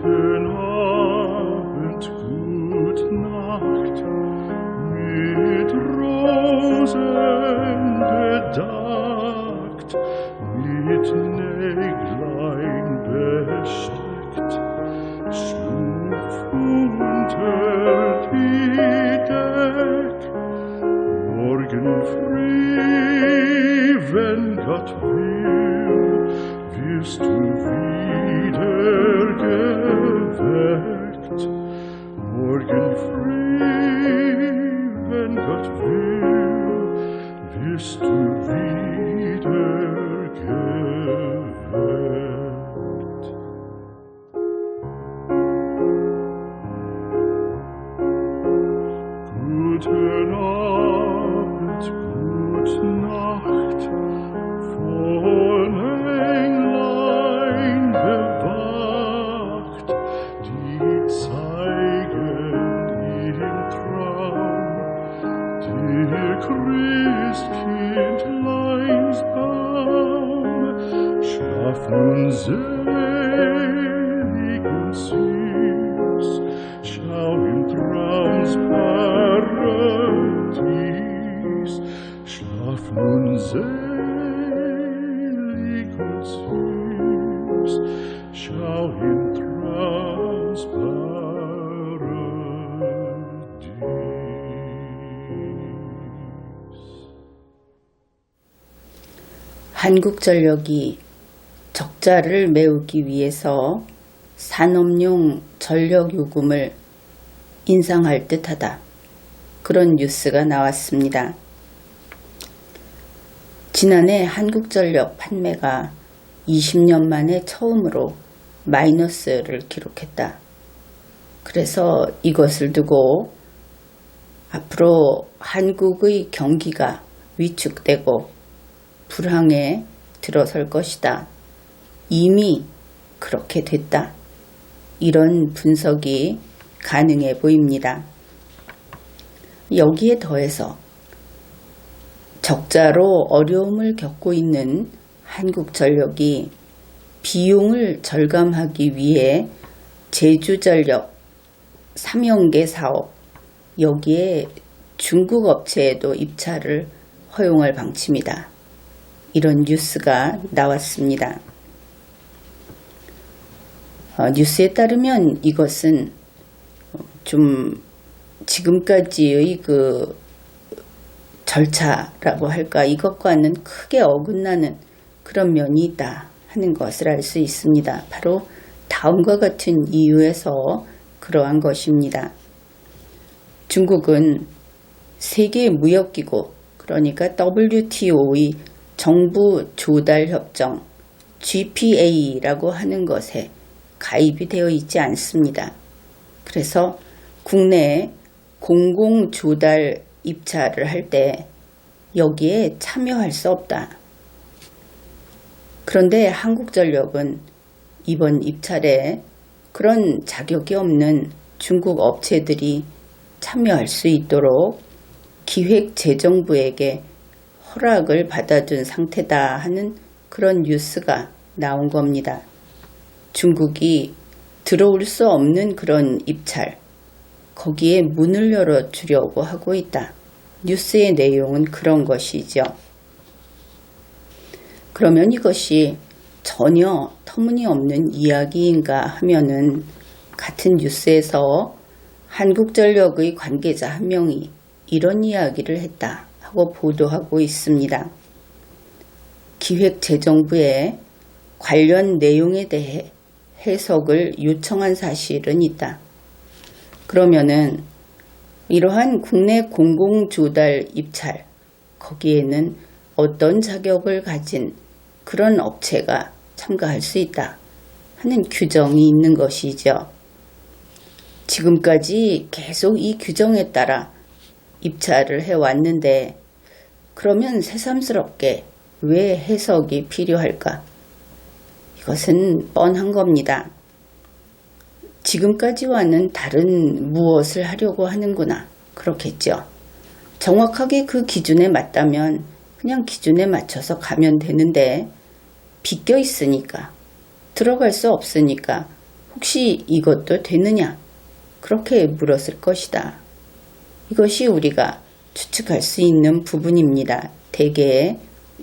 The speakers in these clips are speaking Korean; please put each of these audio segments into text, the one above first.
Guten Abend, gut Nacht, mit Rosen bedeckt, mit Näglein besteckt, schlupf unter die. Morgen früh, wenn Gott will, first 한국전력이 적자를 메우기 위해서 산업용 전력 요금을 인상할 듯하다. 그런 뉴스가 나왔습니다. 지난해 한국전력 판매가 20년 만에 처음으로 마이너스를 기록했다. 그래서 이것을 두고 앞으로 한국의 경기가 위축되고 불황에 들어설 것이다. 이미 그렇게 됐다. 이런 분석이 가능해 보입니다. 여기에 더해서 적자로 어려움을 겪고 있는 한국전력이 비용을 절감하기 위해 제주전력 삼형계 사업 여기에 중국 업체에도 입찰을 허용할 방침이다. 이런 뉴스가 나왔습니다. 어, 뉴스에 따르면 이것은 좀 지금까지의 그 절차라고 할까 이것과는 크게 어긋나는 그런 면이 있다 하는 것을 알 수 있습니다. 바로 다음과 같은 이유에서 그러한 것입니다. 중국은 세계 무역기구 그러니까 WTO의 정부 조달 협정 GPA라고 하는 것에 가입이 되어 있지 않습니다. 그래서 국내에 공공 조달 입찰을 할 때 여기에 참여할 수 없다. 그런데 한국전력은 이번 입찰에 그런 자격이 없는 중국 업체들이 참여할 수 있도록 기획재정부에게 허락을 받아준 상태다 하는 그런 뉴스가 나온 겁니다. 중국이 들어올 수 없는 그런 입찰, 거기에 문을 열어 주려고 하고 있다. 뉴스의 내용은 그런 것이죠. 그러면 이것이 전혀 터무니없는 이야기인가 하면은 같은 뉴스에서 한국전력의 관계자 한 명이 이런 이야기를 했다 하고 보도하고 있습니다. 기획재정부에 관련 내용에 대해 해석을 요청한 사실은 있다. 그러면은 이러한 국내 공공조달 입찰, 거기에는 어떤 자격을 가진 그런 업체가 참가할 수 있다 하는 규정이 있는 것이죠. 지금까지 계속 이 규정에 따라 입찰을 해왔는데 그러면 새삼스럽게 왜 해석이 필요할까? 이것은 뻔한 겁니다. 지금까지와는 다른 무엇을 하려고 하는구나. 그렇겠죠. 정확하게 그 기준에 맞다면 그냥 기준에 맞춰서 가면 되는데 비껴 있으니까 들어갈 수 없으니까 혹시 이것도 되느냐? 그렇게 물었을 것이다. 이것이 우리가 추측할 수 있는 부분입니다. 대개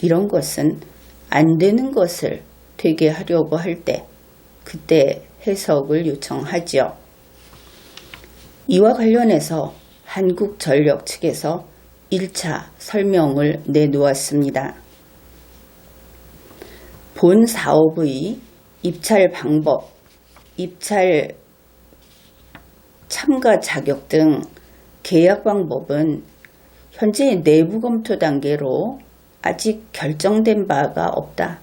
이런 것은 안 되는 것을 되게 하려고 할 때, 그때 해석을 요청하지요. 이와 관련해서 한국전력 측에서 1차 설명을 내놓았습니다. 본 사업의 입찰 방법, 입찰 참가 자격 등 계약 방법은 현재 내부 검토 단계로 아직 결정된 바가 없다.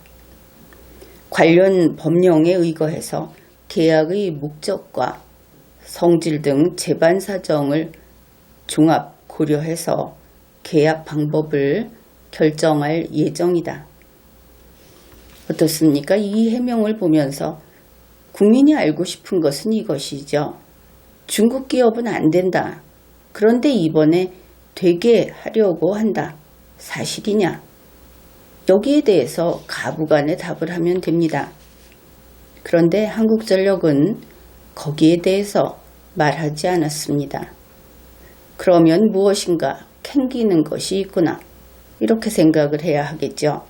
관련 법령에 의거해서 계약의 목적과 성질 등 재반 사정을 종합 고려해서 계약 방법을 결정할 예정이다. 어떻습니까? 이 해명을 보면서 국민이 알고 싶은 것은 이것이죠. 중국 기업은 안 된다. 그런데 이번에 되게 하려고 한다. 사실이냐? 여기에 대해서 가부간의 답을 하면 됩니다. 그런데 한국전력은 거기에 대해서 말하지 않았습니다. 그러면 무엇인가 캥기는 것이 있구나. 이렇게 생각을 해야 하겠죠.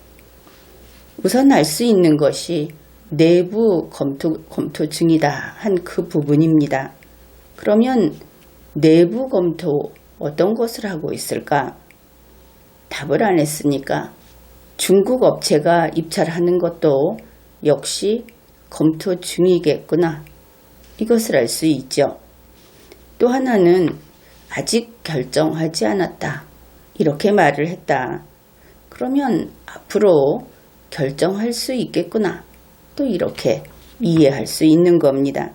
우선 알 수 있는 것이 내부 검토, 검토 중이다 한 그 부분입니다. 그러면 내부 검토 어떤 것을 하고 있을까? 답을 안 했으니까 중국 업체가 입찰하는 것도 역시 검토 중이겠구나. 이것을 알 수 있죠. 또 하나는 아직 결정하지 않았다. 이렇게 말을 했다. 그러면 앞으로 결정할 수 있겠구나. 또 이렇게 이해할 수 있는 겁니다.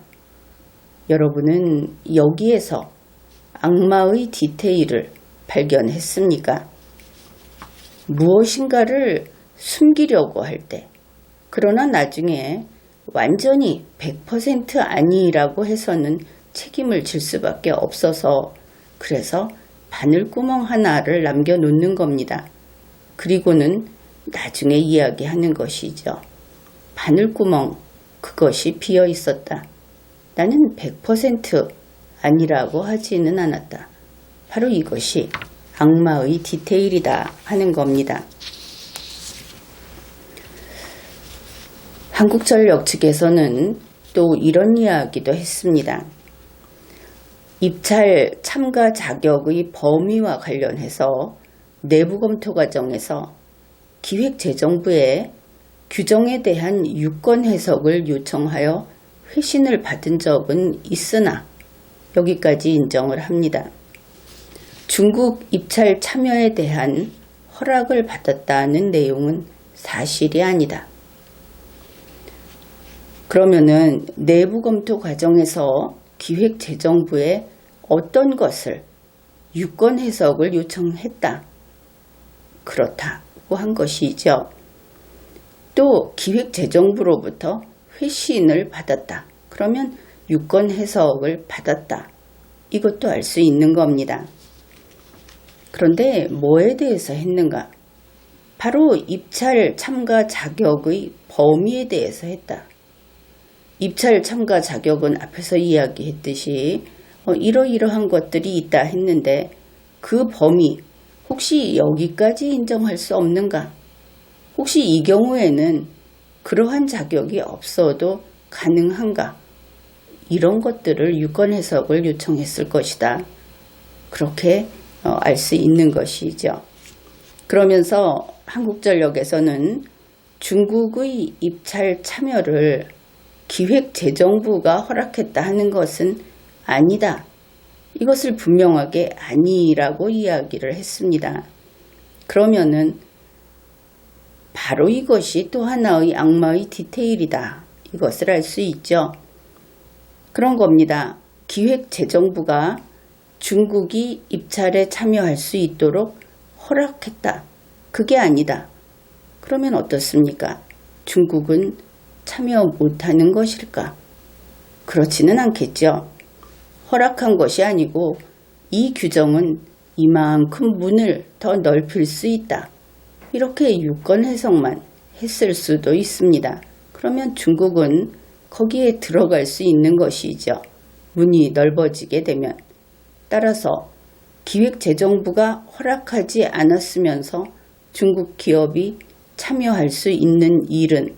여러분은 여기에서 악마의 디테일을 발견했습니까? 무엇인가를 숨기려고 할 때, 그러나 나중에 완전히 100% 아니라고 해서는 책임을 질 수밖에 없어서 그래서 바늘구멍 하나를 남겨놓는 겁니다. 그리고는 나중에 이야기하는 것이죠. 바늘구멍, 그것이 비어 있었다. 나는 100% 아니라고 하지는 않았다. 바로 이것이 악마의 디테일이다 하는 겁니다. 한국전력 측에서는 또 이런 이야기도 했습니다. 입찰 참가 자격의 범위와 관련해서 내부 검토 과정에서 기획재정부에 규정에 대한 유권 해석을 요청하여 회신을 받은 적은 있으나 여기까지 인정을 합니다. 중국 입찰 참여에 대한 허락을 받았다는 내용은 사실이 아니다. 그러면은 내부 검토 과정에서 기획재정부에 어떤 것을 유권 해석을 요청했다. 그렇다고 한 것이죠. 또 기획재정부로부터 회신을 받았다. 그러면 유권 해석을 받았다. 이것도 알 수 있는 겁니다. 그런데 뭐에 대해서 했는가? 바로 입찰 참가 자격의 범위에 대해서 했다. 입찰 참가 자격은 앞에서 이야기했듯이 어, 이러이러한 것들이 있다 했는데 그 범위 혹시 여기까지 인정할 수 없는가? 혹시 이 경우에는 그러한 자격이 없어도 가능한가? 이런 것들을 유권 해석을 요청했을 것이다. 그렇게 어, 알수 있는 것이죠. 그러면서 한국전력에서는 중국의 입찰 참여를 기획재정부가 허락했다 하는 것은 아니다. 이것을 분명하게 아니라고 이야기를 했습니다. 그러면은 바로 이것이 또 하나의 악마의 디테일이다. 이것을 알 수 있죠. 그런 겁니다. 기획재정부가 중국이 입찰에 참여할 수 있도록 허락했다. 그게 아니다. 그러면 어떻습니까? 중국은 참여 못하는 것일까? 그렇지는 않겠죠. 허락한 것이 아니고 이 규정은 이만큼 문을 더 넓힐 수 있다. 이렇게 유권 해석만 했을 수도 있습니다. 그러면 중국은 거기에 들어갈 수 있는 것이죠. 문이 넓어지게 되면. 따라서 기획재정부가 허락하지 않았으면서 중국 기업이 참여할 수 있는 일은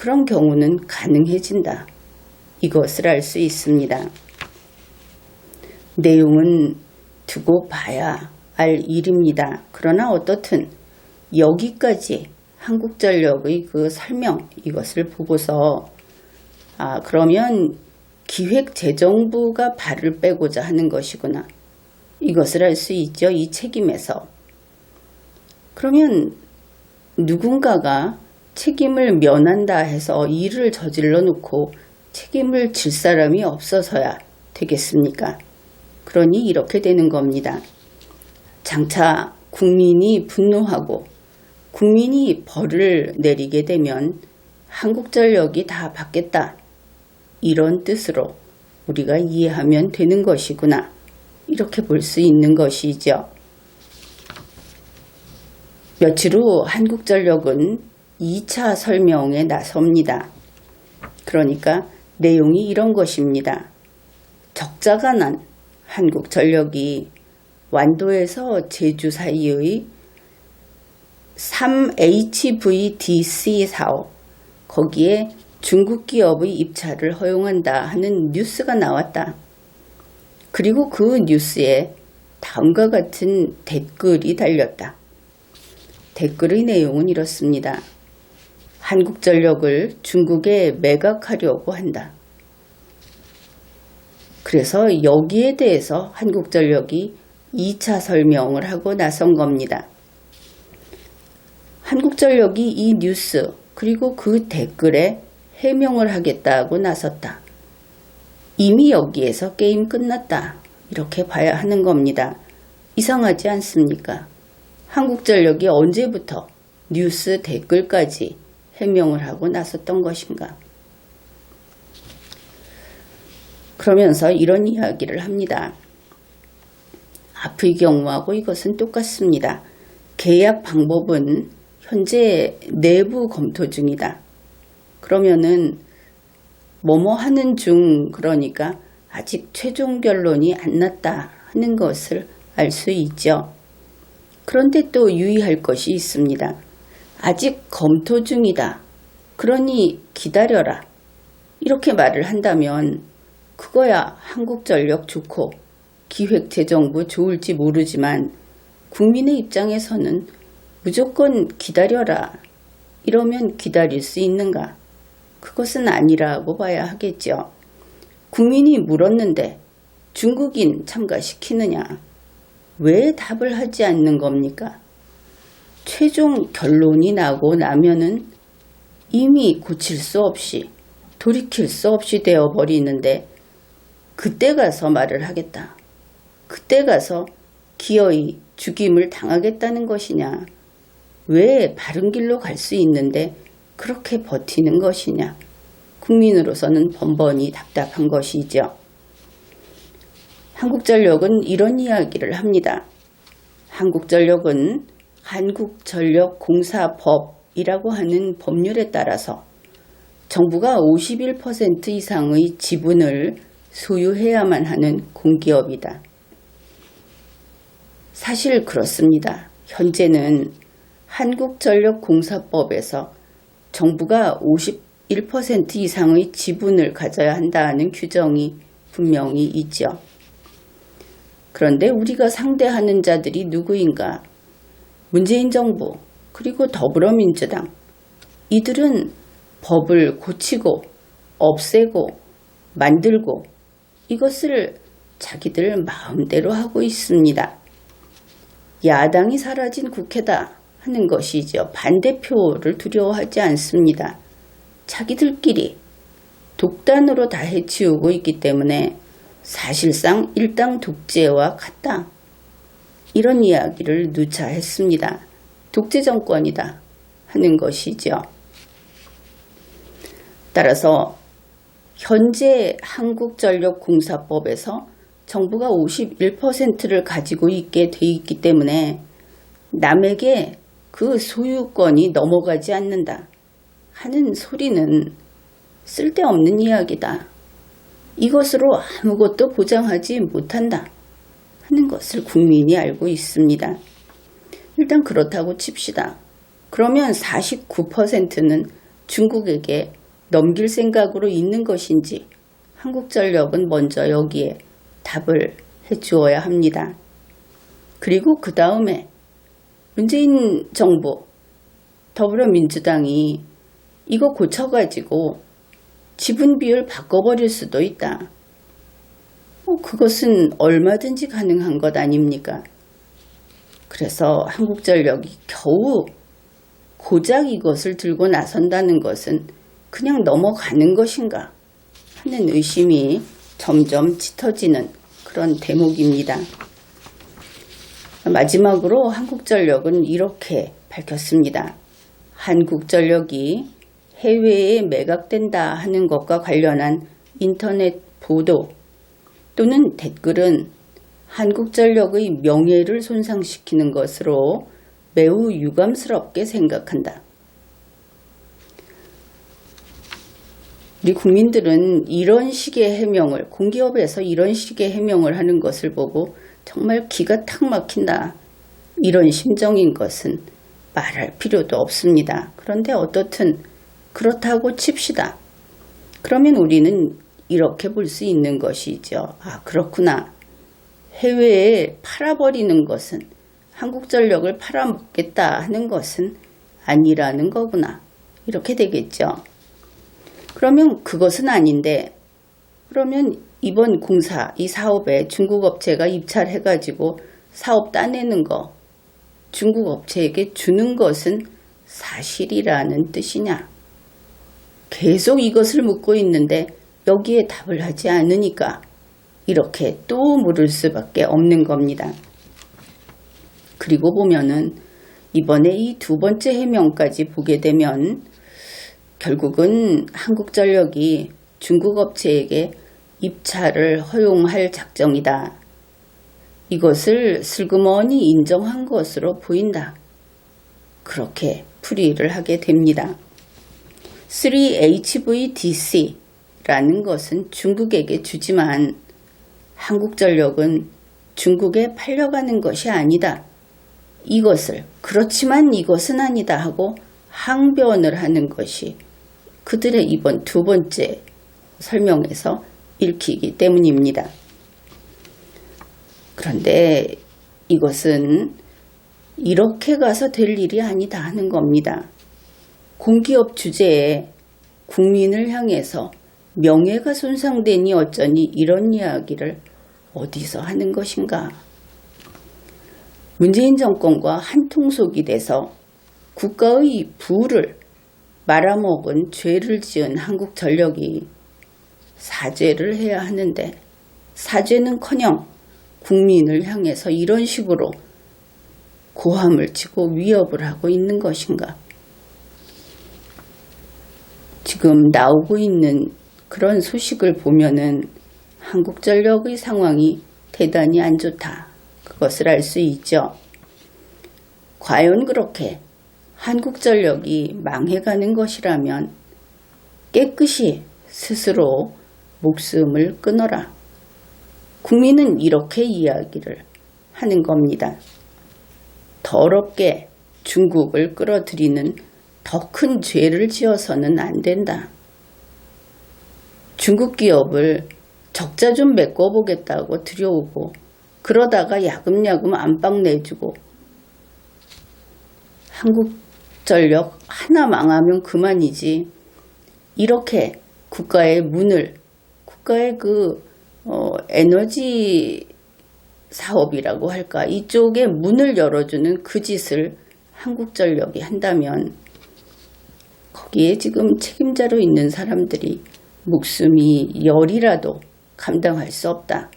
그런 경우는 가능해진다. 이것을 알 수 있습니다. 내용은 두고 봐야 알 일입니다. 그러나 어떻든 여기까지 한국전력의 그 설명 이것을 보고서 아 그러면 기획재정부가 발을 빼고자 하는 것이구나. 이것을 알 수 있죠. 이 책임에서. 그러면 누군가가 책임을 면한다 해서 일을 저질러 놓고 책임을 질 사람이 없어서야 되겠습니까? 그러니 이렇게 되는 겁니다. 장차 국민이 분노하고 국민이 벌을 내리게 되면 한국전력이 다 받겠다. 이런 뜻으로 우리가 이해하면 되는 것이구나. 이렇게 볼 수 있는 것이죠. 며칠 후 한국전력은 2차 설명에 나섭니다. 그러니까 내용이 이런 것입니다. 적자가 난 한국전력이 완도에서 제주 사이의 3HVDC 사업 거기에 중국 기업의 입찰을 허용한다 하는 뉴스가 나왔다. 그리고 그 뉴스에 다음과 같은 댓글이 달렸다. 댓글의 내용은 이렇습니다. 한국전력을 중국에 매각하려고 한다. 그래서 여기에 대해서 한국전력이 2차 설명을 하고 나선 겁니다. 한국전력이 이 뉴스 그리고 그 댓글에 해명을 하겠다고 나섰다. 이미 여기에서 게임 끝났다. 이렇게 봐야 하는 겁니다. 이상하지 않습니까? 한국전력이 언제부터 뉴스 댓글까지 해명을 하고 나섰던 것인가? 그러면서 이런 이야기를 합니다. 앞의 경우하고 이것은 똑같습니다. 계약 방법은 현재 내부 검토 중이다. 그러면은 뭐뭐 하는 중 그러니까 아직 최종 결론이 안 났다 하는 것을 알 수 있죠. 그런데 또 유의할 것이 있습니다. 아직 검토 중이다. 그러니 기다려라. 이렇게 말을 한다면 그거야 한국전력 좋고 기획재정부 좋을지 모르지만 국민의 입장에서는 무조건 기다려라. 이러면 기다릴 수 있는가? 그것은 아니라고 봐야 하겠죠. 국민이 물었는데 중국인 참가시키느냐? 왜 답을 하지 않는 겁니까? 최종 결론이 나고 나면은 이미 고칠 수 없이 돌이킬 수 없이 되어 버리는데 그때 가서 말을 하겠다. 그때 가서 기어이 죽임을 당하겠다는 것이냐. 왜 바른 길로 갈 수 있는데 그렇게 버티는 것이냐. 국민으로서는 번번이 답답한 것이죠. 한국전력은 이런 이야기를 합니다. 한국전력은 한국전력공사법이라고 하는 법률에 따라서 정부가 51% 이상의 지분을 소유해야만 하는 공기업이다. 사실 그렇습니다. 현재는 한국전력공사법에서 정부가 51% 이상의 지분을 가져야 한다는 규정이 분명히 있죠. 그런데 우리가 상대하는 자들이 누구인가? 문재인 정부, 그리고 더불어민주당. 이들은 법을 고치고, 없애고, 만들고, 이것을 자기들 마음대로 하고 있습니다. 야당이 사라진 국회다 하는 것이죠. 반대표를 두려워하지 않습니다. 자기들끼리 독단으로 다 해치우고 있기 때문에 사실상 일당 독재와 같다. 이런 이야기를 누차 했습니다. 독재 정권이다 하는 것이죠. 따라서 현재 한국전력공사법에서 정부가 51%를 가지고 있게 돼 있기 때문에 남에게 그 소유권이 넘어가지 않는다 하는 소리는 쓸데없는 이야기다. 이것으로 아무것도 보장하지 못한다. 하는 것을 국민이 알고 있습니다. 일단 그렇다고 칩시다. 그러면 49%는 중국에게 넘길 생각으로 있는 것인지 한국전력은 먼저 여기에 답을 해 주어야 합니다. 그리고 그 다음에 문재인 정부, 더불어민주당이 이거 고쳐가지고 지분 비율 바꿔버릴 수도 있다. 어, 그것은 얼마든지 가능한 것 아닙니까? 그래서 한국전력이 겨우 고작 이것을 들고 나선다는 것은 그냥 넘어가는 것인가 하는 의심이 점점 짙어지는 그런 대목입니다. 마지막으로 한국전력은 이렇게 밝혔습니다. 한국전력이 해외에 매각된다 하는 것과 관련한 인터넷 보도 또는 댓글은 한국전력의 명예를 손상시키는 것으로 매우 유감스럽게 생각한다. 우리 국민들은 이런 식의 해명을 공기업에서 이런 식의 해명을 하는 것을 보고 정말 기가 탁 막힌다. 이런 심정인 것은 말할 필요도 없습니다. 그런데 어떻든 그렇다고 칩시다. 그러면 우리는 이렇게 볼 수 있는 것이죠. 아, 그렇구나. 해외에 팔아버리는 것은 한국전력을 팔아먹겠다 하는 것은 아니라는 거구나. 이렇게 되겠죠. 그러면 그것은 아닌데, 그러면 이번 공사, 이 사업에 중국 업체가 입찰해 가지고 사업 따내는 거, 중국 업체에게 주는 것은 사실이라는 뜻이냐? 계속 이것을 묻고 있는데 여기에 답을 하지 않으니까 이렇게 또 물을 수밖에 없는 겁니다. 그리고 보면은 이번에 이 두 번째 해명까지 보게 되면 결국은 한국전력이 중국 업체에게 입찰을 허용할 작정이다. 이것을 슬그머니 인정한 것으로 보인다. 그렇게 풀이를 하게 됩니다. 3HVDC 라는 것은 중국에게 주지만 한국전력은 중국에 팔려가는 것이 아니다. 이것을 그렇지만 이것은 아니다 하고 항변을 하는 것이 그들의 이번 두 번째 설명에서 읽히기 때문입니다. 그런데 이것은 이렇게 가서 될 일이 아니다 하는 겁니다. 공기업 주제에 국민을 향해서 명예가 손상되니 어쩌니 이런 이야기를 어디서 하는 것인가? 문재인 정권과 한통속이 돼서 국가의 부를 말아먹은 죄를 지은 한국전력이 사죄를 해야 하는데 사죄는커녕 국민을 향해서 이런 식으로 고함을 치고 위협을 하고 있는 것인가? 지금 나오고 있는 그런 소식을 보면은 한국전력의 상황이 대단히 안 좋다. 그것을 알 수 있죠. 과연 그렇게 한국전력이 망해가는 것이라면 깨끗이 스스로 목숨을 끊어라. 국민은 이렇게 이야기를 하는 겁니다. 더럽게 중국을 끌어들이는 더 큰 죄를 지어서는 안 된다. 중국 기업을 적자 좀 메꿔보겠다고 들여오고 그러다가 야금야금 안방 내주고 한국전력 하나 망하면 그만이지. 이렇게 국가의 문을 국가의 그 어, 에너지 사업이라고 할까? 이쪽에 문을 열어주는 그 짓을 한국전력이 한다면 거기에 지금 책임자로 있는 사람들이 목숨이 열이라도 감당할 수 없다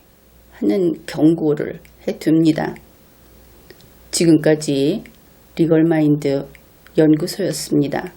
하는 경고를 해둡니다. 지금까지 리걸마인드 연구소였습니다.